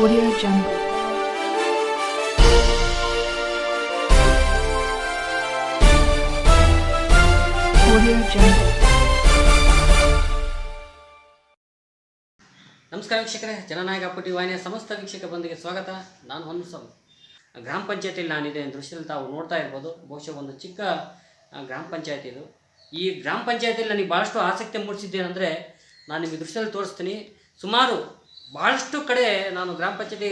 Audio Jungle. ನಮಸ್ಕಾರ ವೀಕ್ಷಕರೇ, ಜನನಾಯಕ ಪುಟಿ ವಾಹಿನಿಯ ಸಮಸ್ತ ವೀಕ್ಷಕ ಬಂದಿಗೆ ಸ್ವಾಗತ. ನಾನು ಹೊನ್ಸ ಗ್ರಾಮ ಪಂಚಾಯತಿಯಲ್ಲಿ ನಾನಿದೆ ದೃಶ್ಯದಲ್ಲಿ ತಾವು ನೋಡ್ತಾ ಇರ್ಬೋದು. ಬಹುಶಃ ಒಂದು ಚಿಕ್ಕ ಗ್ರಾಮ ಪಂಚಾಯತಿ ಇದು. ಈ ಗ್ರಾಮ ಪಂಚಾಯತಿಯಲ್ಲಿ ನನಗೆ ಭಾಳಷ್ಟು ಆಸಕ್ತಿ ಮೂಡಿಸಿದ್ದೇನೆಂದರೆ, ನಾನು ನಿಮಗೆ ದೃಶ್ಯದಲ್ಲಿ ತೋರಿಸ್ತೀನಿ. ಸುಮಾರು ಭಾಳಷ್ಟು ಕಡೆ ನಾನು ಗ್ರಾಮ ಪಂಚಾಯತಿ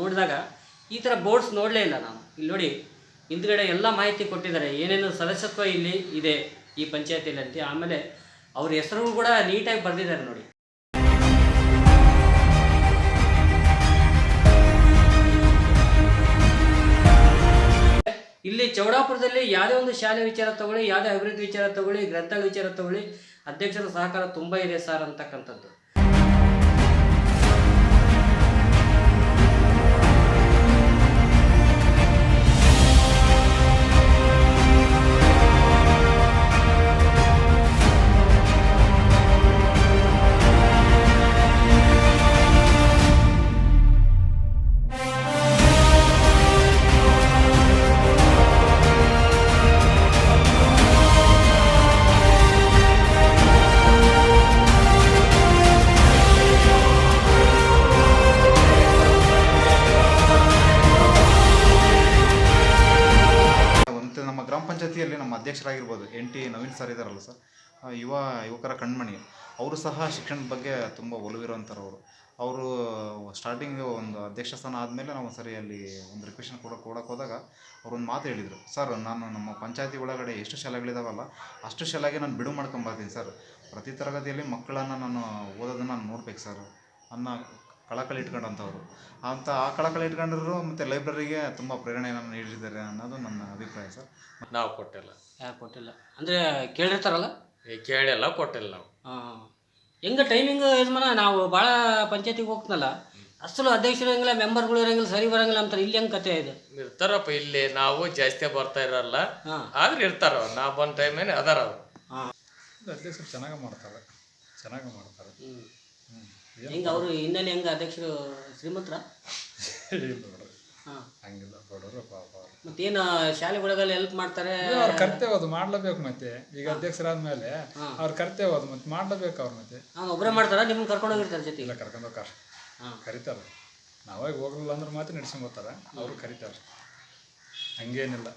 ನೋಡಿದಾಗ ಈ ಥರ ಬೋರ್ಡ್ಸ್ ನೋಡಲೇ ಇಲ್ಲ ನಾನು. ಇಲ್ಲಿ ನೋಡಿ, ಹಿಂದ್ಗಡೆ ಎಲ್ಲ ಮಾಹಿತಿ ಕೊಟ್ಟಿದ್ದಾರೆ. ಏನೇನು ಸದಸ್ಯತ್ವ ಇಲ್ಲಿ ಇದೆ ಈ ಪಂಚಾಯತಿಯಲ್ಲಿ ಅಂತ. ಆಮೇಲೆ ಅವ್ರ ಹೆಸರು ಕೂಡ ನೀಟಾಗಿ ಬರೆದಿದ್ದಾರೆ ನೋಡಿ. ಇಲ್ಲಿ ಚೌಡಾಪುರದಲ್ಲಿ ಯಾವುದೇ ಒಂದು ಶಾಲೆ ವಿಚಾರ ತಗೊಳ್ಳಿ, ಯಾವುದೇ ಅಭಿವೃದ್ಧಿ ವಿಚಾರ ತಗೊಳ್ಳಿ, ಗ್ರಂಥಾಲಯ ವಿಚಾರ ತಗೊಳ್ಳಿ, ಅಧ್ಯಕ್ಷರ ಸಹಕಾರ ತುಂಬ ಇದೆ ಸರ್ ಅಂತಕ್ಕಂಥದ್ದು. ಅಧ್ಯಕ್ಷರಾಗಿರ್ಬೋದು, ಎನ್ ಟಿ ನವೀನ್ ಸರ್ ಇದ್ದಾರಲ್ಲ ಸರ್ ಯುವ ಯುವಕರ ಕಣ್ಮಣಿ, ಅವರು ಸಹ ಶಿಕ್ಷಣದ ಬಗ್ಗೆ ತುಂಬ ಒಲವಿರುವಂಥವ್ರು ಅವರು ಅವರು ಸ್ಟಾರ್ಟಿಂಗ್ ಒಂದು ಅಧ್ಯಕ್ಷ ಸ್ಥಾನ ಆದಮೇಲೆ ನಾವು ಸರಿ ಅಲ್ಲಿ ಒಂದು ರಿಕ್ವೆಷನ್ ಕೊಡೋಕೆ ಕೊಡೋಕೆ ಹೋದಾಗ ಅವ್ರು ಒಂದು ಮಾತು ಹೇಳಿದರು, ಸರ್, ನಾನು ನಮ್ಮ ಪಂಚಾಯತಿ ಒಳಗಡೆ ಎಷ್ಟು ಶಾಲೆಗಳಿದಾವಲ್ಲ, ಅಷ್ಟು ಶಾಲೆಗೆ ನಾನು ಬಿಡು ಮಾಡ್ಕೊಂಬರ್ತೀನಿ ಸರ್. ಪ್ರತಿ ತರಗತಿಯಲ್ಲಿ ಮಕ್ಕಳನ್ನು ನಾನು ಓದೋದನ್ನು ನಾನು ನೋಡ್ಬೇಕು ಸರ್. ಅನ್ನೋ ಕಳಕಳಿ ಇಟ್ಕೊಂಡಂಥವ್ರು. ಅಂತ ಆ ಕಳಕಳಿ ಇಟ್ಕೊಂಡ್ರು ಮತ್ತು ಲೈಬ್ರರಿಗೆ ತುಂಬ ಪ್ರೇರಣೆಯನ್ನು ನೀಡಿದ್ದಾರೆ ಅನ್ನೋದು ನನ್ನ ಅಭಿಪ್ರಾಯ ಸರ್. ನಾವು ಕೊಟ್ಟಿಲ್ಲ. ಯಾರು ಕೊಟ್ಟಿಲ್ಲ? ಅಂದರೆ ಕೇಳಿರ್ತಾರಲ್ಲ? ಕೇಳಿಲ್ಲ ಕೊಟ್ಟಿಲ್ಲ ನಾವು. ಹಾಂ. ಹೆಂಗೆ ಟೈಮಿಂಗ್ ಯಜಮಾನ ನಾವು ಭಾಳ ಪಂಚಾಯತಿಗೆ ಹೋಗ್ತನಲ್ಲ ಅಸಲು ಅಧ್ಯಕ್ಷರು ಇರಂಗಿಲ್ಲ ಮೆಂಬರ್ಗಳು ಇರಂಗಿಲ್ಲ ಸರಿ ಬರಂಗಿಲ್ಲ ಅಂತಾರೆ. ಇಲ್ಲಿ ಹೆಂಗೆ ಕತೆ ಇದು? ಇರ್ತಾರಪ್ಪ ಇಲ್ಲಿ ನಾವು ಜಾಸ್ತಿ ಬರ್ತಾ ಇರಲ್ಲ. ಹಾಂ. ಆದ್ರೆ ಇರ್ತಾರ ಅವ್ರು. ನಾ ಬಂದ ಟೈಮೇನೆ ಅದಾರ ಅವ್ರು. ಹಾಂ. ಅಧ್ಯಕ್ಷರು ಚೆನ್ನಾಗಿ ಮಾಡ್ತಾರೆ. ಚೆನ್ನಾಗಿ ಮಾಡ್ತಾರೆ. ಹ್ಞೂ ಹೆಂಗೆ ಅವರು ಹಿನ್ನೆಲೆ ಹೆಂಗೆ ಅಧ್ಯಕ್ಷರು ಶ್ರೀಮಂತರ? ಇಲ್ಲ ನೋಡ್ರಿ ಹಾಂ. ಹಂಗಿಲ್ಲ ಬಡವರು ಪಾಪ ಮತ್ತೇನು ಶಾಲೆಗಳಿಗೆಲ್ಲ ಹೆಲ್ಪ್ ಮಾಡ್ತಾರೆ? ಅವ್ರ ಕರ್ತವ್ಯ ಅದು ಮಾಡ್ಲೇಬೇಕು ಮತ್ತೆ. ಈಗ ಅಧ್ಯಕ್ಷರಾದ್ಮೇಲೆ ಅವ್ರ ಕರ್ತವ್ಯ ಅದು ಮತ್ತೆ ಮಾಡ್ಲೇಬೇಕು ಅವ್ರ ಮತ್ತೆ. ಒಬ್ಬರೇ ಮಾಡ್ತಾರ? ನಿಮ್ಮ ಕರ್ಕೊಂಡು ಹೋಗಿರ್ತಾರೆ ಜೊತೆ ಇಲ್ಲ ಕರ್ಕೊಂಡು ಹೋಗ್ತಾರೆ. ಹಾಂ. ಕರಿತಾರೆ. ನಾವಾಗಿ ಹೋಗಲಿಲ್ಲ ಅಂದ್ರೆ ಮಾತ್ರ ನಡ್ಸ್ಕೊಂಬೋತಾರೆ ಅವರು ಕರಿತಾರೆ. ಹಂಗೇನಿಲ್ಲ.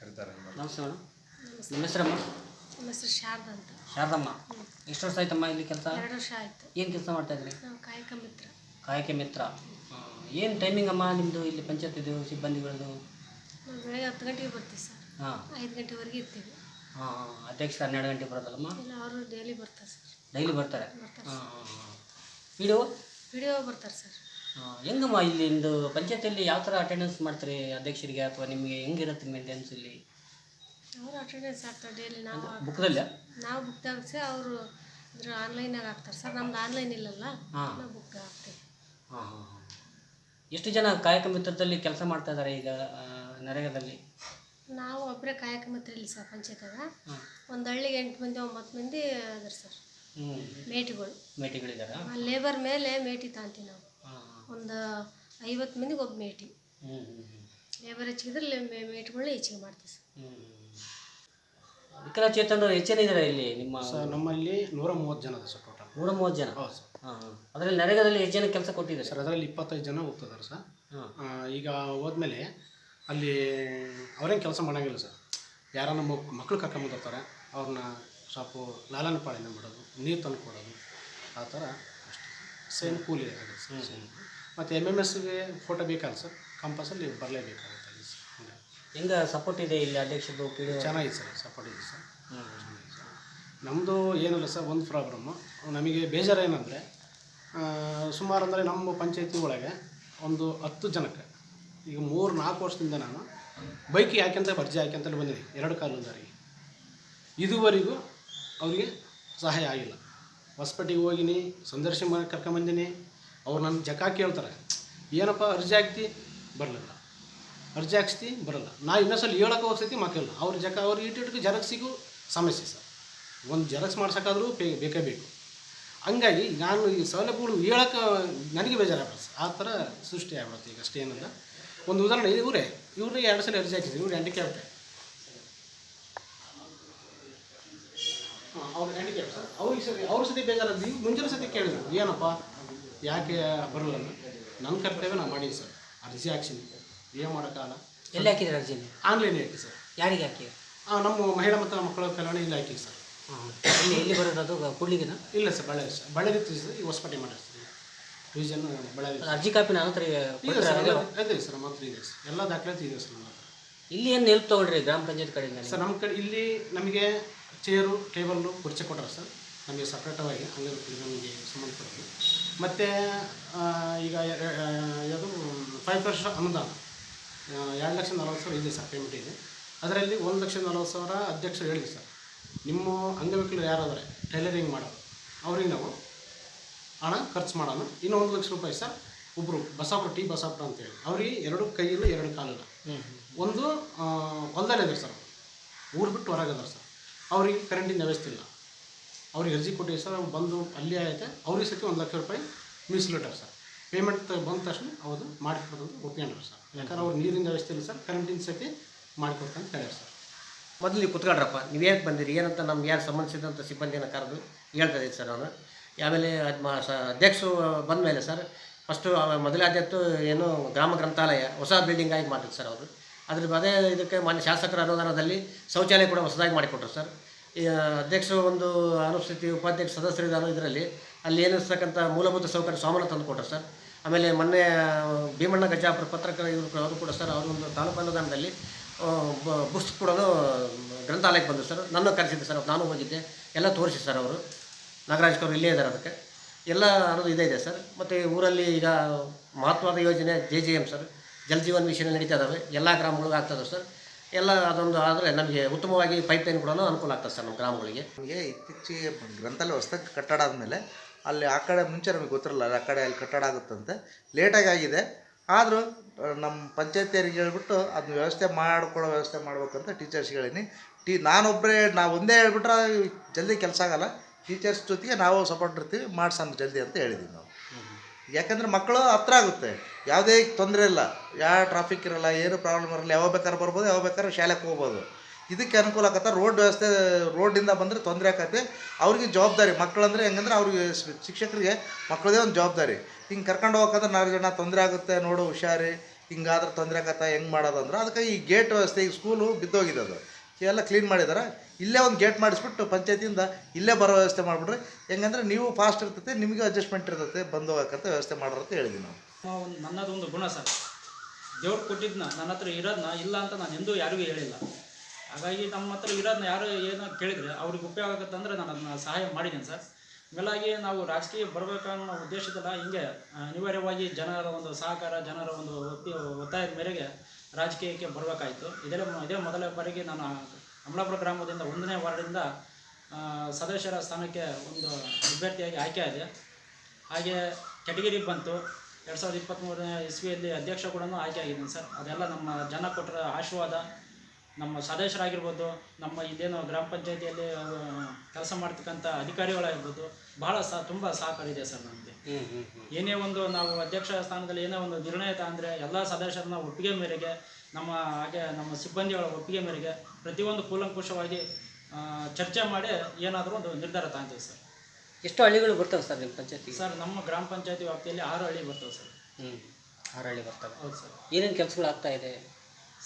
ಕರಿತಾರೆ ನಮಸ್ಕಾರ ನಮಸ್ತೆ ಮೇಡಮ್. ನಿಮ್ಮ ಹೆಸರಮ್ಮ ನಮ್ಮ ಹೆಸರು ಶಾರದಾ ಅಂತ. ಶಾರದಮ್ಮ ಎಷ್ಟು ವರ್ಷ ಆಯ್ತಮ್ಮ ಇಲ್ಲಿ ಕೆಲಸ? ಎರಡು ವರ್ಷ ಆಯಿತು. ಏನು ಕೆಲಸ ಮಾಡ್ತಾ ಇದ್ರಿ? ನಾವು ಕಾಯಕ ಮಿತ್ರ. ಕಾಯಕ ಮಿತ್ರ. ಏನು ಟೈಮಿಂಗ್ ಅಮ್ಮ ನಿಮ್ಮದು ಇಲ್ಲಿ ಪಂಚಾಯತಿದು ಸಿಬ್ಬಂದಿಗಳದು? ನಾವು ಬೆಳಗ್ಗೆ ಹತ್ತು ಗಂಟೆಗೆ ಬರ್ತೀವಿ ಸರ್. ಹಾಂ. ಐದು ಗಂಟೆವರೆಗೆ ಇರ್ತೀವಿ. ಹಾಂ ಅಧ್ಯಕ್ಷರು ಹನ್ನೆರಡು ಗಂಟೆಗೆ ಬರೋದಲ್ಲಮ್ಮ ಇಲ್ಲ ಅವರು ಡೈಲಿ ಬರ್ತಾರೆ ಸರ್. ಡೈಲಿ ಬರ್ತಾರೆ? ಹಾಂ ಹಾಂ ಹಾಂ. ವಿಡಿಯೋ ವಿಡಿಯೋ ಬರ್ತಾರೆ ಸರ್. ಹೆಂಗಮ್ಮ ಇಲ್ಲಿ ಒಂದು ಪಂಚಾಯತಿಯಲ್ಲಿ ಯಾವ ಥರ ಅಟೆಂಡೆನ್ಸ್ ಮಾಡ್ತೀರಿ ಅಧ್ಯಕ್ಷರಿಗೆ ಅಥವಾ ನಿಮಗೆ ಹೆಂಗಿರುತ್ತೆ ಮೇಂಟೆನೆನ್ಸ್ ಇಲ್ಲಿ? ಅವರು ಅಟೆಂಡೆನ್ಸ್ ಹಾಕ್ತಾರೆ ಡೈಲಿ ನಾವು ಬುಕ್ದಲ್ಲಿ ನಾವು ಬುಕ್ ಹಾಕ್ಸಿ ಅವರು ಇದ್ರ ಆನ್ಲೈನಾಗ ಹಾಕ್ತಾರೆ. ಸರ್ ನಮ್ದು ಆನ್ಲೈನ್ ಇಲ್ಲಲ್ಲ? ಹಾಂ. ನಾವು ಬುಕ್ ಹಾಕ್ತೀವಿ. ಹಾಂ ಹಾಂ ಹಾಂ. ಎಷ್ಟು ಜನ ಕಾಯಕ ಮಿತ್ರದಲ್ಲಿ ಕೆಲಸ ಮಾಡ್ತಾ ಇದ್ದಾರೆ ಈಗ ನರೇಗದಲ್ಲಿ ನರೇಗಾದಲ್ಲಿ? ನಾವು ಒಬ್ಬರೇ ಕಾಯಕ ಮಿತ್ರ ಇಲ್ಲಿ ಸರ್ ಪಂಚಾಯತದ ಒಂದು ಹಳ್ಳಿಗೆ ಎಂಟು ಮಂದಿ ಒಂಬತ್ತು ಮಂದಿ ಅದರ ಸರ್. ಹ್ಞೂ ಮೇಟಿಗಳು. ಮೇಟಿಗಳಿದ್ದಾರೆ ಆ ಲೇಬರ್ ಮೇಲೆ ಮೇಟಿ ತಾಂತೀವಿ ನಾವು. ಹಾಂ ಒಂದು ಐವತ್ತು ಮಂದಿಗೆ ಒಬ್ಬ ಮೇಟಿ. ಹ್ಞೂ ಹ್ಞೂ ಹ್ಞೂ ಲೇಬರ್ ಹೆಚ್ಚಿಗಿದ್ರೆ ಲೇ- ಮೇಟಿಗಳನ್ನ ಹೆಚ್ಚಿಗೆ ಮಾಡ್ತೀವಿ ಸರ್. ವಿಕಲಚೇತನರು ಹೆಚ್ಚೇನಿದ್ದಾರೆ ಇಲ್ಲಿ ನಿಮ್ಮ ಸರ್ ನಮ್ಮಲ್ಲಿ ನೂರ ಮೂವತ್ತು ಜನ ಇದೆ ಸರ್ ಟೋಟಲ್ ನೂರ ಮೂವತ್ತು ಜನ? ಹೌದು ಸರ್. ಹಾಂ ಹಾಂ. ಅದರಲ್ಲಿ ನರೇಗಾದಲ್ಲಿ ಎಷ್ಟು ಜನ ಕೆಲಸ ಕೊಟ್ಟಿದ್ದಾರೆ? ಸರ್ ಅದರಲ್ಲಿ ಇಪ್ಪತ್ತೈದು ಜನ ಹೋಗ್ತಿದ್ದಾರೆ ಸರ್. ಹಾಂ. ಆ, ಈಗ ಹೋದ್ಮೇಲೆ ಅಲ್ಲಿ ಅವ್ರೇನು ಕೆಲಸ ಮಾಡೋಂಗಿಲ್ಲ ಸರ್. ಯಾರನ್ನ ಮಕ್ಕಳು ಕರ್ಕೊಂಬಂದಿರ್ತಾರೆ ಅವ್ರನ್ನ ಸ್ವಲ್ಪ ಲಾಲನ ಪಾಳಿನ ಮಾಡೋದು ನೀರು ತಂದು ಕೊಡೋದು ಆ ಥರ ಅಷ್ಟೇ ಸೇಮ್ ಕೂಲಿ ಆಗುತ್ತೆ ಸರ್ ಸೇಮ್ ಮತ್ತು ಎಂ ಎಂ ಎಸ್ಗೆ ಫೋಟೋ ಬೇಕಲ್ಲ ಸರ್ ಕಂಪಲ್ಸರಿ ಬರಲೇಬೇಕಾಗುತ್ತೆ. ಹಂಗೆ. ಸಪೋರ್ಟ್ ಇದೆ ಇಲ್ಲಿ ಅಧ್ಯಕ್ಷರು ಚೆನ್ನಾಗಿದೆ ಸರ್ ಸಪೋರ್ಟ್ ಇದೆ ಸರ್. ನಮ್ಮದು ಏನಿಲ್ಲ ಸರ್, ಒಂದು ಪ್ರಾಬ್ಲಮ್ಮು ನಮಗೆ ಬೇಜಾರು ಏನಂದರೆ ಸುಮಾರು ಅಂದರೆ ನಮ್ಮ ಪಂಚಾಯತಿ ಒಳಗೆ ಒಂದು ಹತ್ತು ಜನಕ್ಕೆ, ಈಗ ಮೂರು ನಾಲ್ಕು ವರ್ಷದಿಂದ ನಾನು ಬೈಕ್ ಯಾಕೆಂತ ಅರ್ಜಿ ಹಾಕ್ಯಂತಲೇ ಬಂದಿದೆ ಎರಡು ಕಾಲದವರಿಗೆ ಇದುವರೆಗೂ ಅವರಿಗೆ ಸಹಾಯ ಆಗಿಲ್ಲ. ಹೊಸಪೇಟೆಗೆ ಹೋಗಿನಿ, ಸಂದರ್ಶನ ಕರ್ಕೊಂಬಂದಿನಿ, ಅವ್ರು ನನ್ನ ಜಕಾ ಕೇಳ್ತಾರೆ. ಏನಪ್ಪ ಅರ್ಜಿ ಹಾಕ್ತಿ? ಬರಲಿಲ್ಲ. ಅರ್ಜಿ ಹಾಕ್ಸ್ತಿ, ಬರಲ್ಲ. ನಾ ಇನ್ನೊಂದ್ಸಲ ಹೇಳಕ್ಕೆ ಹೋಗ್ಸೈತಿ ಮಾಕಿಲ್ಲ ಅವ್ರ ಜಕ, ಅವ್ರು ಇಟ್ಟಿಟ್ಟು ಜೆರಾಕ್ಸಿಗೂ ಸಮಸ್ಯೆ ಸರ್. ಒಂದು ಜೆರಾಕ್ಸ್ ಮಾಡ್ಸೋಕ್ಕಾದ್ರೂ ಬೇ ಬೇಕೇ ಬೇಕು. ಹಂಗಾಗಿ ನಾನು ಈ ಸೌಲಭ್ಯಗಳು ಹೇಳಕ್ಕೆ ನನಗೆ ಬೇಜಾರಾಗ್ಬಿಡುತ್ತೆ ಆ ಥರ ಸೃಷ್ಟಿ ಆಗ್ಬಿಡುತ್ತೆ ಈಗ ಅಷ್ಟೇ ಏನಂತ ಒಂದು ಉದಾಹರಣೆ ಇವರೇ ಇವ್ರಿಗೆ ಎರಡು ಸಲ ಅರ್ಜಿ ಹಾಕಿದ್ರು ಇವ್ರು ಹ್ಯಾಂಡಿಕ್ಯಾಪ್ಟೆ ಅವ್ರು ಹ್ಯಾಂಡಿಕ್ಯಾಪ್ ಸರ್. ಅವ್ರಿಗೆ ಸರಿ, ಅವ್ರ ಸತಿ ಬೇಜಾರಾದ ಈಗ ಮುಂಜಾನೆ ಸತಿ ಕೇಳಿದ್ರು, ಏನಪ್ಪ, ಯಾಕೆ ಬರಲ್ಲ ನನ್ನ ಕರ್ತವ್ಯ ನಾನು ಮಾಡೀನಿ ಸರ್. ಅರ್ಜಿ ಹಾಕ್ಸೀನಿ. ಏನು ಮಾಡೋಕ್ಕಾಗಲ್ಲ ಎಲ್ಲಿ ಹಾಕಿದ್ರೆ ಅರ್ಜಿನ ಆನ್ಲೈನ್ ಹಾಕಿ ಸರ್. ಯಾರಿಗೆ ಹಾಕಿ ನಮ್ಮ ಮಹಿಳಾ ಮತ್ತು ಮಕ್ಕಳ ಕಲ್ಯಾಣ ಇಲ್ಲಿ ಹಾಕಿ ಸರ್. ಇಲ್ಲಿ ಎಲ್ಲಿ ಬರೋದು ಅದು? ಕೂಡ್ಲಿಗಿನ? ಇಲ್ಲ sir Ballari sir. Ballari sir ಈ ಹೊಸಪೇಟೆ ಮಾಡಿಸ್ತೀವಿ ರಿವಿಷನ್ ಬಳ್ಳಾರಿ ಅರ್ಜಿ ಕಾಪಿ ನನ್ನ ಹತ್ರ ಇದೆ. ಸರ್ ಅದೇ- ಎಲ್ಲ ಇದೆ ಸರ್ ಇದೆ ಎಲ್ಲ ದಾಖಲಾತಿ ಇದೆ ಸರ್ ನಮ್ಮ ಇಲ್ಲಿ ಏನು ನೆಲ್ಪ್ ತೊಗೊಂಡ್ರಿ ಗ್ರಾಮ ಪಂಚಾಯತ್ ಕಡೆಯಿಂದ ಸರ್ ನಮ್ಮ ಕಡೆ ಇಲ್ಲಿ ನಮಗೆ ಚೇರು ಟೇಬಲ್ಲು ಕುರ್ಚಿ ಕೊಟ್ಟರೆ ಸರ್. ನಮಗೆ ಸಪ್ರೇಟವಾಗಿ ಹಂಗೆ ನಮಗೆ ಸಂಬಂಧಪಟ್ಟು ಮತ್ತು ಈಗ ಯಾವುದು? ಫೈವ್ ಪರ್ಸೆಂಟ್ ಅನುದಾನ. ಎರಡು ಲಕ್ಷ ನಲವತ್ತು ಸಾವಿರ ಇದೆ ಸರ್ ಪೇಮೆಂಟ್ ಇದೆ. ಅದರಲ್ಲಿ ಒಂದು ಲಕ್ಷ ನಲವತ್ತು ಸಾವಿರ ಅಧ್ಯಕ್ಷರು ಹೇಳಿದ್ರು ಸರ್. ನಿಮ್ಮ ಅಂಗವಿಕಲರು ಯಾರಾದರೆ ಟೈಲರಿಂಗ್ ಮಾಡೋರು ಅವ್ರಿಗೆ ನಾವು ಹಣ ಖರ್ಚು ಮಾಡೋಣ. ಇನ್ನೂ ಒಂದು ಲಕ್ಷ ರೂಪಾಯಿ ಸರ್ ಒಬ್ಬರು ಬಸಾಪುರ ಟಿ ಬಸಾಪುರ ಅಂತೇಳಿ ಅವ್ರಿಗೆ ಎರಡು ಕೈಯಿಲ್ಲ ಎರಡು ಕಾಲಿಲ್ಲ. ಒಂದು ಹೊಲದಲ್ಲಿ ಇದ್ದಾರೆ ಸರ್ ಊರು ಬಿಟ್ಟು ಹೊರಗೆ ಅದಾರೆ ಸರ್. ಅವ್ರಿಗೆ ಕರೆಂಟಿನ ವ್ಯವಸ್ಥೆ ಇಲ್ಲ. ಅವ್ರಿಗೆ ಅರ್ಜಿ ಕೊಟ್ಟಿವಿ ಸರ್ ಅವ್ರು ಬಂದು ಅಲ್ಲಿ ಐತೆ ಅವ್ರಿಗೆ ಸತಿ ಒಂದು ಲಕ್ಷ ರೂಪಾಯಿ ಮೀಸಲಿಟ್ಟಾರೆ ಸರ್. ಪೇಮೆಂಟ್ ಬಂದ ತಕ್ಷಣ ಅವರು ಮಾಡಿಕೊಡೋದು ಒಪ್ಕೊಂಡ್ರು ಸರ್. ಯಾಕಂದ್ರೆ ಅವ್ರು ನೀರಿನ ವ್ಯವಸ್ಥೆ ಇಲ್ಲ ಸರ್ ಕರೆಂಟಿನ ಸತಿ ಮಾಡಿಕೊಡ್ತಂತ ಹೇಳ್ಯಾರ ಸರ್. ಮೊದಲು ನೀವು ಕುತ್ಕೊಳ್ರಪ್ಪ ಬಂದಿರಿ? ಏನಂತ ನಮ್ಗೆ ಯಾರು ಸಂಬಂಧಿಸಿದಂಥ ಸಿಬ್ಬಂದಿನ ಕರೆದು ಹೇಳ್ತಾ ಇದ್ದೀನಿ ಸರ್ ಅವನು ಆಮೇಲೆ ಸ ಅಧ್ಯಕ್ಷರು ಬಂದ ಮೇಲೆ ಸರ್ ಫಸ್ಟು ಮೊದಲೇ ಆದ್ಯತ್ತು ಏನು ಗ್ರಾಮ ಗ್ರಂಥಾಲಯ, ಹೊಸ ಬಿಲ್ಡಿಂಗ್ ಆಗಿ ಮಾಡಿದ್ರು ಸರ್ ಅವರು. ಅದ್ರ ಅದೇ ಇದಕ್ಕೆ ಮಾನ್ಯ ಶಾಸಕರ ಅನುದಾನದಲ್ಲಿ ಶೌಚಾಲಯ ಕೂಡ ಹೊಸದಾಗಿ ಮಾಡಿಕೊಟ್ರು ಸರ್. ಈ ಅಧ್ಯಕ್ಷರು ಒಂದು ಅನುಸ್ಥಿತಿ ಉಪಾಧ್ಯಕ್ಷ ಸದಸ್ಯರಿದ್ದಾನೋ ಇದರಲ್ಲಿ ಅಲ್ಲಿ ಏನಿರ್ತಕ್ಕಂಥ ಮೂಲಭೂತ ಸೌಕರ್ಯ ಸಾಮಾನು ತಂದು ಕೊಟ್ಟರು ಸರ್. ಆಮೇಲೆ ಮೊನ್ನೆ, ಭೀಮಣ್ಣ ಗಜಾಪುರ ಪತ್ರಕರ್ತರ ಇವರು ಅವರು ಕೂಡ ಸರ್ ಅವರು ಒಂದು ತಾಲೂಕು ಅನುದಾನದಲ್ಲಿ ಬುಕ್ಸ್ ಕೂಡ ಗ್ರಂಥಾಲಯಕ್ಕೆ ಬಂದರು ಸರ್. ನನ್ನ ಕರೆಸಿದ್ದೆ ಸರ್, ನಾನು ಹೋಗಿದ್ದೆ, ಎಲ್ಲ ತೋರಿಸಿ ಸರ್ ಅವರು. ನಾಗರಾಜ್ ಅವರು ಇಲ್ಲೇ ಇದ್ದಾರೆ ಅದಕ್ಕೆ. ಎಲ್ಲ ಅನ್ನೋದು ಇದೇ ಇದೆ ಸರ್. ಮತ್ತು ಊರಲ್ಲಿ ಈಗ ಮಹತ್ವದ ಯೋಜನೆ J J M sir. Jal Jeevan mission ನಡೀತಾ ಇದ್ದಾವೆ ಎಲ್ಲ ಗ್ರಾಮಗಳಿಗೂ ಆಗ್ತದೆ ಸರ್. ಎಲ್ಲ ಅದೊಂದು ಆದರೆ ನಮಗೆ ಉತ್ತಮವಾಗಿ ಪೈಪ್ ಲೈನ್ ಕೂಡ ಅನುಕೂಲ ಆಗ್ತದೆ ಸರ್ ನಮ್ಮ ಗ್ರಾಮಗಳಿಗೆ. ನಮಗೆ ಇತ್ತೀಚೆಗೆ ಗ್ರಂಥಾಲಯ ಹೊಸ್ದಾಗಿ ಕಟ್ಟಡ ಆದಮೇಲೆ ಅಲ್ಲಿ ಆ ಕಡೆ ಮುಂಚೆ ನಮಗೆ ಗೊತ್ತಿರಲ್ಲ ಆ ಕಡೆ ಅಲ್ಲಿ ಕಟ್ಟಡ ಆಗುತ್ತಂತೆ. ಲೇಟಾಗಿ ಆಗಿದೆ. ಆದರೂ ನಮ್ಮ ಪಂಚಾಯತಿಯರಿಗೆ ಹೇಳ್ಬಿಟ್ಟು ಅದನ್ನ ವ್ಯವಸ್ಥೆ ಮಾಡಿಕೊಡೋ ವ್ಯವಸ್ಥೆ ಮಾಡ್ಬೇಕಂತ ಟೀಚರ್ಸ್ಗೆ ಹೇಳೀನಿ. ಟೀ ನಾನೊಬ್ಬರೇ ನಾವು ಒಂದೇ ಹೇಳ್ಬಿಟ್ರೆ ಜಲ್ದಿ ಕೆಲಸ ಆಗಲ್ಲ. ಟೀಚರ್ಸ್ ಜೊತೆಗೆ ನಾವು ಸಪೋರ್ಟ್ ಇರ್ತೀವಿ, ಮಾಡ್ಸೋಣ ಜಲ್ದಿ ಅಂತ ಹೇಳಿದ್ದೀವಿ ನಾವು. ಯಾಕಂದರೆ ಮಕ್ಕಳು ಹತ್ರ ಆಗುತ್ತೆ. ಯಾವುದೇ ತೊಂದರೆ ಇಲ್ಲ. ಯಾವ ಟ್ರಾಫಿಕ್ ಇರಲ್ಲ, ಏನು ಪ್ರಾಬ್ಲಮ್ ಇರಲ್ಲ, ಯಾವಾಗ ಬೇಕಾದ್ರೆ ಬರ್ಬೋದು, ಯಾವಾಗ ಬೇಕಾದ್ರೂ ಶಾಲೆಗೆ ಹೋಗ್ಬೋದು. ಇದಕ್ಕೆ ಅನುಕೂಲ ಆಗತ್ತೆ. ರೋಡ್ ವ್ಯವಸ್ಥೆ ರೋಡಿಂದ ಬಂದರೆ ತೊಂದರೆ ಆಕತ್ತೆ ಅವ್ರಿಗೆ ಜವಾಬ್ದಾರಿ. ಮಕ್ಕಳಂದ್ರೆ ಹೆಂಗಂದ್ರೆ ಅವ್ರಿಗೆ ಶಿಕ್ಷಕರಿಗೆ ಮಕ್ಕಳದೇ ಒಂದು ಜವಾಬ್ದಾರಿ. ಹಿಂಗೆ ಕರ್ಕೊಂಡು ಹೋಗಕ್ಕಂದ್ರೆ ನಾಲ್ಕು ಜನ ತೊಂದರೆ ಆಗುತ್ತೆ, ನೋಡು ಹುಷಾರಿ. ಹಿಂಗಾದ್ರೆ ತೊಂದರೆ ಆಗತ್ತೆ, ಹೆಂಗೆ ಮಾಡೋದಂದ್ರೆ. ಅದಕ್ಕೆ ಈ ಗೇಟ್ ವ್ಯವಸ್ಥೆ ಈಗ ಸ್ಕೂಲು ಬಿದ್ದೋಗಿದೆ ಅದು. ಎಲ್ಲ ಕ್ಲೀನ್ ಮಾಡಿದ್ದಾರೆ ಇಲ್ಲೇ ಒಂದು ಗೇಟ್ ಮಾಡಿಸ್ಬಿಟ್ಟು ಪಂಚಾಯತಿಯಿಂದ ಇಲ್ಲೇ ಬರೋ ವ್ಯವಸ್ಥೆ ಮಾಡಿಬಿಟ್ರೆ ಹೆಂಗಂದ್ರೆ ನೀವು ಫಾಸ್ಟ್ ಇರ್ತೈತೆ, ನಿಮಗೆ ಅಡ್ಜಸ್ಟ್ಮೆಂಟ್ ಇರ್ತೈತೆ, ಬಂದು ಹೋಗಕ್ಕಂತ ವ್ಯವಸ್ಥೆ ಮಾಡೋರು ಅಂತ ಹೇಳಿದ್ವಿ ನಾವು. ನನ್ನದೊಂದು ಗುಣ ಸರ್. ದೇವ್ರು ಕೊಟ್ಟಿದ್ದನ್ನ ನನ್ನ ಹತ್ರ ಇರೋದನ್ನ ಇಲ್ಲ ಅಂತ ನಾನು ಎಂದೂ ಯಾರಿಗೂ ಹೇಳಿಲ್ಲ. ಹಾಗಾಗಿ ನಮ್ಮ ಹತ್ರ ಇರೋದನ್ನ ಯಾರು ಏನೋ ಕೇಳಿದರೆ ಅವ್ರಿಗೆ ಉಪಯೋಗ ಆಗುತ್ತೆ ಅಂದರೆ ನಾನು ಅದನ್ನ ಸಹಾಯ ಮಾಡಿದ್ದೀನಿ ಸರ್. ಮೇಲಾಗಿ ನಾವು ರಾಜಕೀಯ ಬರಬೇಕನ್ನೋ ಉದ್ದೇಶದಲ್ಲ, ಹಿಂಗೆ ಅನಿವಾರ್ಯವಾಗಿ ಜನರ ಒಂದು ಸಹಕಾರ, ಜನರ ಒಂದು ಒತ್ತಿ, ಒತ್ತಾಯದ ಮೇರೆಗೆ ರಾಜಕೀಯಕ್ಕೆ ಬರಬೇಕಾಯಿತು. ಇದೇ ಇದೇ ಮೊದಲ ಬಾರಿಗೆ ನಾನು ಅಮಲಾಪುರ ಗ್ರಾಮದಿಂದ ಒಂದನೇ ವಾರ್ಡಿಂದ ಸದಸ್ಯರ ಸ್ಥಾನಕ್ಕೆ ಒಂದು ಅಭ್ಯರ್ಥಿಯಾಗಿ ಆಯ್ಕೆ ಆದೆ. ಹಾಗೆ ಕೆಟಗಿರಿ ಬಂತು. ಎರಡು ಸಾವಿರದ ಇಪ್ಪತ್ತ್ಮೂರನೇ ಇಸ್ವಿಯಲ್ಲಿ ಅಧ್ಯಕ್ಷ ಕೂಡ ಆಯ್ಕೆ ಆಗಿದ್ದೀನಿ ಸರ್. ಅದೆಲ್ಲ ನಮ್ಮ ಜನ ಕೊಟ್ಟರ ಆಶೀರ್ವಾದ ನಮ್ಮ ಸದಸ್ಯರಾಗಿರ್ಬೋದು ನಮ್ಮ ಇದೇನು ಗ್ರಾಮ ಪಂಚಾಯತಿಯಲ್ಲಿ ಕೆಲಸ ಮಾಡ್ತಕ್ಕಂಥ ಅಧಿಕಾರಿಗಳಾಗಿರ್ಬೋದು ಬಹಳ ಸಹ ತುಂಬ ಸಹಕಾರ ಇದೆ ಸರ್ ನಮಗೆ. ಏನೇ ಒಂದು ನಾವು ಅಧ್ಯಕ್ಷ ಸ್ಥಾನದಲ್ಲಿ ಏನೇ ಒಂದು ನಿರ್ಣಯ ತಂದರೆ ಎಲ್ಲ ಸದಸ್ಯರನ್ನ ಒಪ್ಪಿಗೆ ಮೇರೆಗೆ ನಮ್ಮ ಹಾಗೆ ನಮ್ಮ ಸಿಬ್ಬಂದಿಗಳ ಒಪ್ಪಿಗೆ ಮೇರೆಗೆ ಪ್ರತಿಯೊಂದು ಕೂಲಂಕುಷವಾಗಿ ಚರ್ಚೆ ಮಾಡಿ ಏನಾದರೂ ಒಂದು ನಿರ್ಧಾರ ತಗೊಂತೀವಿ ಸರ್. ಎಷ್ಟು ಹಳ್ಳಿಗಳು ಬರ್ತವೆ ಸರ್ ನಿಮ್ಮ ಪಂಚಾಯತಿ ಸರ್ ನಮ್ಮ ಗ್ರಾಮ ಪಂಚಾಯತಿ ವ್ಯಾಪ್ತಿಯಲ್ಲಿ ಆರು ಹಳ್ಳಿ ಬರ್ತವೆ ಸರ್. ಹ್ಞೂ ಆರು ಹಳ್ಳಿ ಬರ್ತವೆ. ಹೌದು ಸರ್. ಏನೇನು ಕೆಲಸಗಳು ಆಗ್ತಾ ಇದೆ?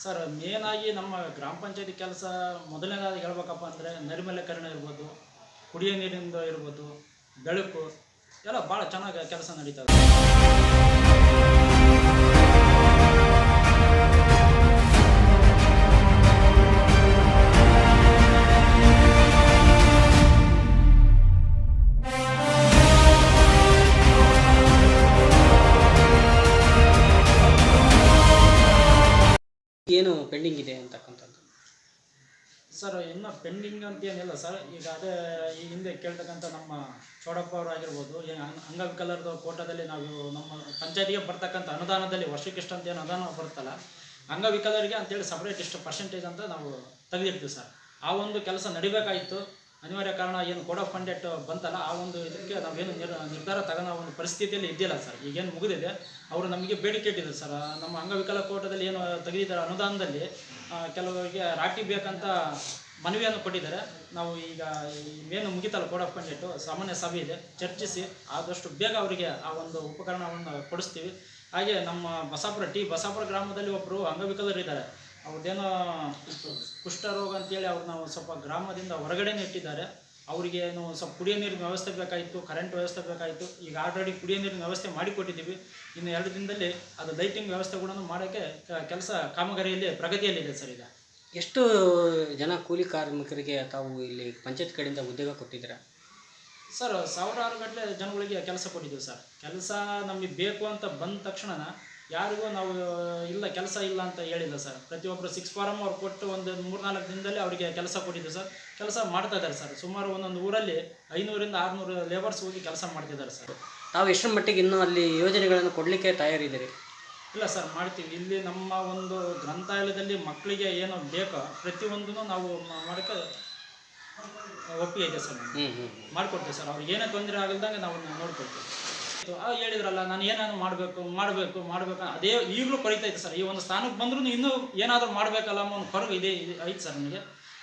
ಸರ್ ಮೇನಾಗಿ ನಮ್ಮ ಗ್ರಾಮ ಪಂಚಾಯತಿ ಕೆಲಸ ಮೊದಲನೇದಾಗಿ ಹೇಳ್ಬೇಕಪ್ಪ ಅಂದರೆ ನೈರ್ಮಲ್ಯಕರಣ ಇರ್ಬೋದು, ಕುಡಿಯೋ ನೀರಿಂದ ಇರ್ಬೋದು, ಬೆಳಕು, ಎಲ್ಲ ಭಾಳ ಚೆನ್ನಾಗಿ ಕೆಲಸ ನಡೀತದೆ ಏನು ಪೆಂಡಿಂಗ್ ಇದೆ ಅಂತಕ್ಕಂಥದ್ದು? ಸರ್, ಇನ್ನು ಪೆಂಡಿಂಗ್ ಅಂತ ಏನಿಲ್ಲ ಸರ್. ಈಗ ಅದೇ ಈ ಹಿಂದೆ ಕೇಳ್ತಕ್ಕಂಥ ನಮ್ಮ ಚೌಡಪ್ಪ ಅವರು ಆಗಿರ್ಬೋದು ಅಂಗವಿಕಲರದ ಕೋಟದಲ್ಲಿ ನಾವು ನಮ್ಮ ಪಂಚಾಯತಿಗೆ ಬರ್ತಕ್ಕಂಥ ಅನುದಾನದಲ್ಲಿ ವರ್ಷಕ್ಕಿಷ್ಟು ಅಂತ ಏನು ಅನುದಾನ ಬರುತ್ತಲ್ಲ, ಅಂಗವಿಕಲರಿಗೆ ಅಂತೇಳಿ ಸಪ್ರೇಟ್ ಇಷ್ಟು ಪರ್ಸೆಂಟೇಜ್ ಅಂತ ನಾವು ತೆಗೆದಿರ್ತೀವಿ ಸರ್. ಆ ಒಂದು ಕೆಲಸ ನಡಿಬೇಕಾಗಿತ್ತು ಅನಿವಾರ್ಯ ಕಾರಣ ಏನು ಕೋಡ್ ಆಫ್ ಕಂಡಕ್ಟ್ ಬಂತಲ್ಲ, ಆ ಒಂದು ಇದಕ್ಕೆ ನಾವೇನು ನಿರ್, ನಿರ್ಧಾರ ತಗೊಳ್ಳೋ ಒಂದು ಪರಿಸ್ಥಿತಿಯಲ್ಲಿ ಇದ್ದಿಲ್ಲ ಸರ್. ಈಗೇನು ಮುಗಿದಿದೆ. ಅವರು ನಮಗೆ ಬೇಡಿಕೆ ಇಟ್ಟಿದ್ರು ಸರ್. ನಮ್ಮ ಅಂಗವಿಕಲ ಕೋಟದಲ್ಲಿ ಏನು ತೆಗೆದಿದ್ದಾರೆ ಅನುದಾನದಲ್ಲಿ ಕೆಲವರಿಗೆ ರಾಟಿ ಬೇಕಂತ ಮನವಿಯನ್ನು ಕೊಟ್ಟಿದ್ದಾರೆ. ನಾವು ಈಗ ಏನು ಮುಗಿತಲ್ಲ ಕೋಡ್ ಆಫ್ ಕಂಡಕ್ಟು? ಸಾಮಾನ್ಯ ಸಭೆ ಇದೆ. ಚರ್ಚಿಸಿ ಆದಷ್ಟು ಬೇಗ ಅವರಿಗೆ ಆ ಒಂದು ಉಪಕರಣವನ್ನು ಕೊಡಿಸ್ತೀವಿ. ಹಾಗೆ ನಮ್ಮ ಬಸಾಪುರ ಟಿ ಬಸಾಪುರ ಗ್ರಾಮದಲ್ಲಿ ಒಬ್ಬರು ಅಂಗವಿಕಲರಿದ್ದಾರೆ ಅವ್ರದ್ದೇನೋ ಕುಷ್ಠರೋಗ ಅಂತೇಳಿ ಅವ್ರನ್ನ ಸ್ವಲ್ಪ ಗ್ರಾಮದಿಂದ ಹೊರಗಡೆನೇ ಇಟ್ಟಿದ್ದಾರೆ. ಅವರಿಗೆ ಏನು ಸ್ವಲ್ಪ ಕುಡಿಯೋ ನೀರಿನ ವ್ಯವಸ್ಥೆ ಬೇಕಾಯಿತು ಕರೆಂಟ್ ವ್ಯವಸ್ಥೆ ಬೇಕಾಯಿತು ಈಗ ಆಲ್ರೆಡಿ ಕುಡಿಯೋ ನೀರಿನ ವ್ಯವಸ್ಥೆ ಮಾಡಿಕೊಟ್ಟಿದ್ದೀವಿ. ಇನ್ನು ಎರಡು ದಿನದಲ್ಲಿ ಅದು ಲೈಟಿಂಗ್ ವ್ಯವಸ್ಥೆ ಕೂಡ ಮಾಡೋಕ್ಕೆ ಕೆಲಸ ಕಾಮಗಾರಿಯಲ್ಲಿ ಪ್ರಗತಿಯಲ್ಲಿದೆ ಸರ್ ಈಗ. ಎಷ್ಟು ಜನ ಕೂಲಿ ಕಾರ್ಮಿಕರಿಗೆ ತಾವು ಇಲ್ಲಿ ಪಂಚಾಯತ್ ಕಡೆಯಿಂದ ಉದ್ಯೋಗ ಕೊಟ್ಟಿದ್ದೀರಾ? ಸರ್ ಸಾವಿರಾರು ಗಟ್ಟಲೆ ಜನಗಳಿಗೆ ಕೆಲಸ ಕೊಟ್ಟಿದ್ದೀವಿ ಸರ್. ಕೆಲಸ ನಮಗೆ ಬೇಕು ಅಂತ ಬಂದ ತಕ್ಷಣ ಯಾರಿಗೂ ನಾವು ಇಲ್ಲ ಕೆಲಸ ಇಲ್ಲ ಅಂತ ಹೇಳಿಲ್ಲ ಸರ್. ಪ್ರತಿಯೊಬ್ಬರು ಸಿಕ್ಸ್ ಫಾರಮ್ ಅವ್ರು ಕೊಟ್ಟು ಒಂದು ಮೂರ್ನಾಲ್ಕು ದಿನದಲ್ಲಿ ಅವರಿಗೆ ಕೆಲಸ ಕೊಟ್ಟಿದ್ದು ಸರ್. ಕೆಲಸ ಮಾಡ್ತಾ ಇದ್ದಾರೆ ಸರ್. ಸುಮಾರು ಒಂದೊಂದು ಊರಲ್ಲಿ ಐನೂರಿಂದ ಆರುನೂರು ಲೇಬರ್ಸ್ ಹೋಗಿ ಕೆಲಸ ಮಾಡ್ತಿದ್ದಾರೆ ಸರ್. ನಾವು ಎಷ್ಟರ ಮಟ್ಟಿಗೆ ಇನ್ನೂ ಅಲ್ಲಿ ಯೋಜನೆಗಳನ್ನು ಕೊಡಲಿಕ್ಕೆ ತಯಾರಿದ್ದೀರಿ? ಇಲ್ಲ ಸರ್ ಮಾಡ್ತೀವಿ. ಇಲ್ಲಿ ನಮ್ಮ ಒಂದು ಗ್ರಂಥಾಲಯದಲ್ಲಿ ಮಕ್ಕಳಿಗೆ ಏನು ಬೇಕೋ ಪ್ರತಿಯೊಂದನ್ನು ನಾವು ಮಾಡೋಕ್ಕೆ ಒಪ್ಪಿಗೆ ಇದೆ ಸರ್. ಹ್ಞೂ ಹ್ಞೂ ಮಾಡಿಕೊಡ್ತೀವಿ ಸರ್. ಅವ್ರಿಗೆ ಏನೇ ತೊಂದರೆ ಆಗಲ್ದಂಗೆ ನಾವು ನೋಡ್ಕೊಳ್ತೀವಿ. ಇದು, ಆ ಹೇಳಿದ್ರಲ್ಲ ನಾನು ಏನಾದ್ರು ಮಾಡಬೇಕು ಮಾಡಬೇಕು ಮಾಡಬೇಕು ಅದೇ ಈಗಲೂ ಕೊರಿತಾ ಇತ್ತು ಸರ್. ಈ ಒಂದು ಸ್ಥಾನಕ್ಕೆ ಬಂದ್ರೂ ಇನ್ನೂ ಏನಾದರೂ ಮಾಡಬೇಕಲ್ಲ ಒಂದು ಕೊರಗು ಇದೆ ಐತೆ ಸರ್ ನನಗೆ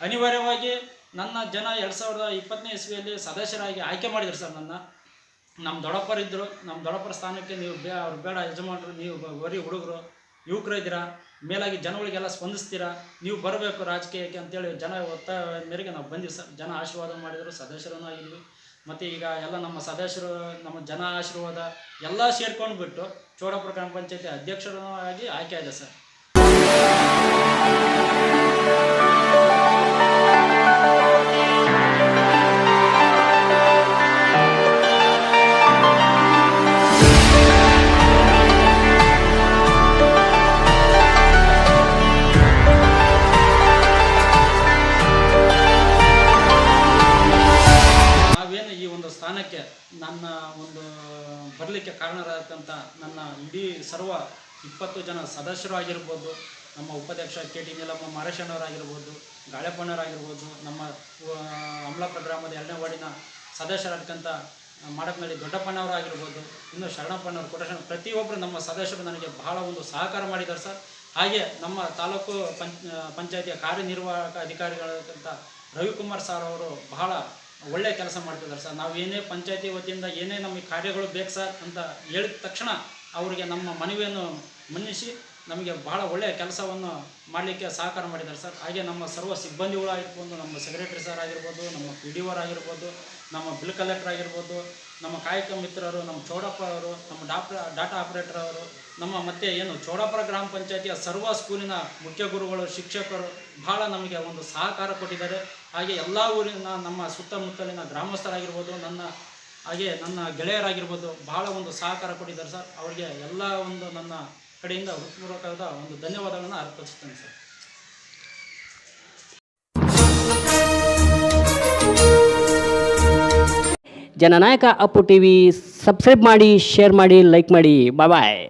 ಅನಿವಾರ್ಯವಾಗಿ ನನ್ನ ಜನ ಎರಡು ಸಾವಿರದ ಇಪ್ಪತ್ತನೇ ಇಸ್ವಿಯಲ್ಲಿ ಸದಸ್ಯರಾಗಿ ಆಯ್ಕೆ ಮಾಡಿದ್ರು ಸರ್ ನನ್ನ. ನಮ್ಮ ದೊಡ್ಡಪ್ಪರಿದ್ದರು ನಮ್ಮ ದೊಡ್ಡಪ್ಪರ ಸ್ಥಾನಕ್ಕೆ ನೀವು ಬೇ ಅವ್ರು ಬೇಡ ಯಜಮಾನರು ನೀವು ಬರೀ ಹುಡುಗರು ಯುವಕರು ಇದ್ದೀರಾ ಮೇಲಾಗಿ ಜನಗಳಿಗೆಲ್ಲ ಸ್ಪಂದಿಸ್ತೀರಾ ನೀವು ಬರಬೇಕು ರಾಜಕೀಯಕ್ಕೆ ಅಂತೇಳಿ ಜನ ಒತ್ತಾಯ ಮೇರೆಗೆ ನಾವು ಬಂದಿವಿ ಸರ್. ಜನ ಆಶೀರ್ವಾದ ಮಾಡಿದರು ಸದಸ್ಯರನ್ನು ಆಗಿದ್ವಿ. ಮತ್ತು ಈಗ ಎಲ್ಲ ನಮ್ಮ ಸದಸ್ಯರು, ನಮ್ಮ ಜನ ಆಶೀರ್ವಾದ ಎಲ್ಲ ಸೇರ್ಕೊಂಡು ಬಿಟ್ಟು ಚೋಡಪುರ ಗ್ರಾಮ ಪಂಚಾಯತಿ ಅಧ್ಯಕ್ಷರೂ ಆಗಿ ಆಯ್ಕೆ ಆಗಿದೆ ಸರ್? ನನ್ನ ಇಡೀ ಸರ್ವ ಇಪ್ಪತ್ತು ಜನ ಸದಸ್ಯರು ಆಗಿರ್ಬೋದು ನಮ್ಮ ಉಪಾಧ್ಯಕ್ಷ ಕೆ. ಟಿ. ನೀಲಮ್ಮ ಮಾರೇಶಣ್ಣವರಾಗಿರ್ಬೋದು ಗಾಳೆಪ್ಪಣ್ಣವರಾಗಿರ್ಬೋದು ನಮ್ಮ ಅಮಲಾಪುರ ಗ್ರಾಮದ ಎರಡನೇ ವಾರ್ಡಿನ ಸದಸ್ಯರಾಗ್ತಕ್ಕಂಥ ಮಾಡಕ್ನಳ್ಳಿ ದೊಡ್ಡಪ್ಪಣ್ಣವರಾಗಿರ್ಬೋದು ಇನ್ನು ಶರಣಪ್ಪನವರು ಕೊಟ್ಟ ಪ್ರತಿಯೊಬ್ಬರು ನಮ್ಮ ಸದಸ್ಯರು ನನಗೆ ಬಹಳ ಒಂದು ಸಹಕಾರ ಮಾಡಿದ್ದಾರೆ ಸರ್. ಹಾಗೆ ನಮ್ಮ ತಾಲೂಕು ಪಂಚ ಪಂಚಾಯತಿಯ ಕಾರ್ಯನಿರ್ವಾಹಕ ಅಧಿಕಾರಿಗಳಾದಂಥ ರವಿಕುಮಾರ್ ಸರ್ ಅವರು ಬಹಳ ಒಳ್ಳೆ ಕೆಲಸ ಮಾಡ್ತಿದ್ದಾರೆ ಸರ್. ನಾವು ಏನೇ ಪಂಚಾಯತಿ ವತಿಯಿಂದ ಏನೇ ನಮಗೆ ಕಾರ್ಯಗಳು ಬೇಕು ಸರ್ ಅಂತ ಹೇಳಿದ ತಕ್ಷಣ ಅವರಿಗೆ ನಮ್ಮ ಮನವಿಯನ್ನು ಮನ್ನಿಸಿ ನಮಗೆ ಬಹಳ ಒಳ್ಳೆಯ ಕೆಲಸವನ್ನು ಮಾಡಲಿಕ್ಕೆ ಸಹಕಾರ ಮಾಡಿದ್ದಾರೆ ಸರ್. ಹಾಗೆ ನಮ್ಮ ಸರ್ವ ಸಿಬ್ಬಂದಿಗಳು ಆಗಿರ್ಬೋದು ನಮ್ಮ ಸೆಕ್ರೆಟರಿ ಸರ್ ಆಗಿರ್ಬೋದು, ನಮ್ಮ ಪಿ ಡಿ ಓರ್ ಆಗಿರ್ಬೋದು, ನಮ್ಮ ಬಿಲ್ ಕಲೆಕ್ಟರ್ ಆಗಿರ್ಬೋದು, ನಮ್ಮ ಕಾಯಕ ಮಿತ್ರರು, ನಮ್ಮ ಚೌಡಪ್ಪ ಅವರು, ನಮ್ಮ ಡಾಕ್ಟರ್ ಡಾಟಾ ಆಪರೇಟರ್ ಅವರು, ನಮ್ಮ ಮತ್ತೆ ಏನು ಚೌಡಪ್ಪ ಗ್ರಾಮ ಪಂಚಾಯತಿಯ ಸರ್ವ ಸ್ಕೂಲಿನ ಮುಖ್ಯ ಗುರುಗಳು, ಶಿಕ್ಷಕರು ಬಹಳ ನಮಗೆ ಒಂದು ಸಹಕಾರ ಕೊಟ್ಟಿದ್ದಾರೆ. ಹಾಗೆ ಎಲ್ಲ ಊರಿನ ನಮ್ಮ ಸುತ್ತಮುತ್ತಲಿನ ಗ್ರಾಮಸ್ಥರಾಗಿರ್ಬೋದು, ನನ್ನ ಹಾಗೆ ನನ್ನ ಗೆಳೆಯರಾಗಿರ್ಬೋದು, ಬಹಳ ಒಂದು ಸಹಕಾರ ಕೊಟ್ಟಿದ್ದಾರೆ ಸರ್. ಅವರಿಗೆ ಎಲ್ಲ ಒಂದು ನನ್ನ ಕಡೆಯಿಂದ ಹೃತ್ಪೂರ್ವಕವಾದ ಒಂದು ಧನ್ಯವಾದಗಳನ್ನು ಅರ್ಪಿಸುತ್ತೇನೆ sir. Jananayaka Appu T V subscribe ಮಾಡಿ, ಶೇರ್ ಮಾಡಿ, ಲೈಕ್ ಮಾಡಿ. ಬಾಯ್